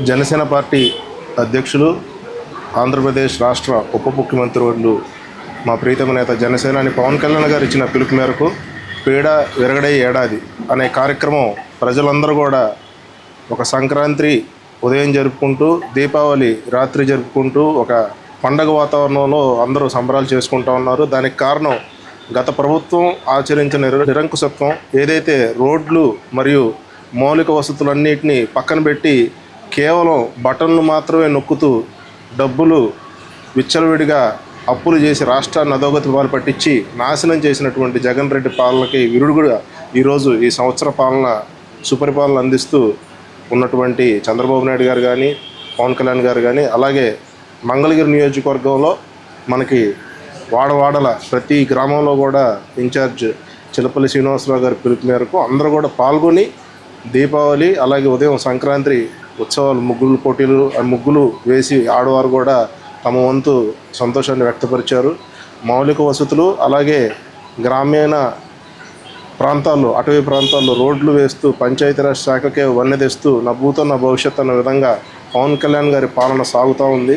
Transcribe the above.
Janasena party అధ్యక్షులు ఆంధ్రప్రదేశ్ రాష్ట్ర ఉప ముఖ్యమంత్రి వర్యులు మా ప్రీతమ నేత జనసేనాని పవన్ కళ్యాణ్ గారు ఇచ్చిన పిలుపు మేరకు పీడ విరగడే ఏడాది అనే కార్యక్రమం ప్రజలందరూ కూడా ఒక సంక్రాంతి ఉదయం జరుపుకుంటూ దీపావళి రాత్రి జరుపుకుంటూ ఒక పండగ వాతావరణంలో అందరూ సంబరాలు చేసుకుంటూ ఉన్నారు. దానికి కారణం గత ప్రభుత్వం ఆచరించిన నిర- నిరంకుశత్వం. ఏదైతే రోడ్లు మరియు మౌలిక వసతులన్నింటినీ పక్కన పెట్టి కేవలం బటన్లు మాత్రమే నొక్కుతూ డబ్బులు విచ్చలవిడిగా అప్పులు చేసి రాష్ట్రాన్ని అధోగతి పాలు పట్టించి నాశనం చేసినటువంటి జగన్ రెడ్డి పాలనకి విరుడుగా ఈరోజు ఈ సంవత్సర పాలన సుపరిపాలన అందిస్తూ ఉన్నటువంటి చంద్రబాబు నాయుడు గారు కానీ పవన్ కళ్యాణ్ గారు కానీ అలాగే మంగళగిరి నియోజకవర్గంలో మనకి వాడవాడల ప్రతి గ్రామంలో కూడా ఇన్ఛార్జ్ చిలపల్లి శ్రీనివాసరావు గారి పిలుపు మేరకు అందరూ కూడా పాల్గొని దీపావళి అలాగే ఉదయం సంక్రాంతి ఉత్సవాలు ముగ్గులు పోటీలు ముగ్గులు వేసి ఆడవారు కూడా తమ వంతు సంతోషాన్ని వ్యక్తపరిచారు. మౌలిక వసతులు అలాగే గ్రామీణ ప్రాంతాల్లో అటవీ ప్రాంతాల్లో రోడ్లు వేస్తూ పంచాయతీరాజ్ శాఖకే వన్నె తెస్తూ నా భూతో నా భవిష్యత్ అన్న విధంగా పవన్ కళ్యాణ్ గారి పాలన సాగుతూ ఉంది.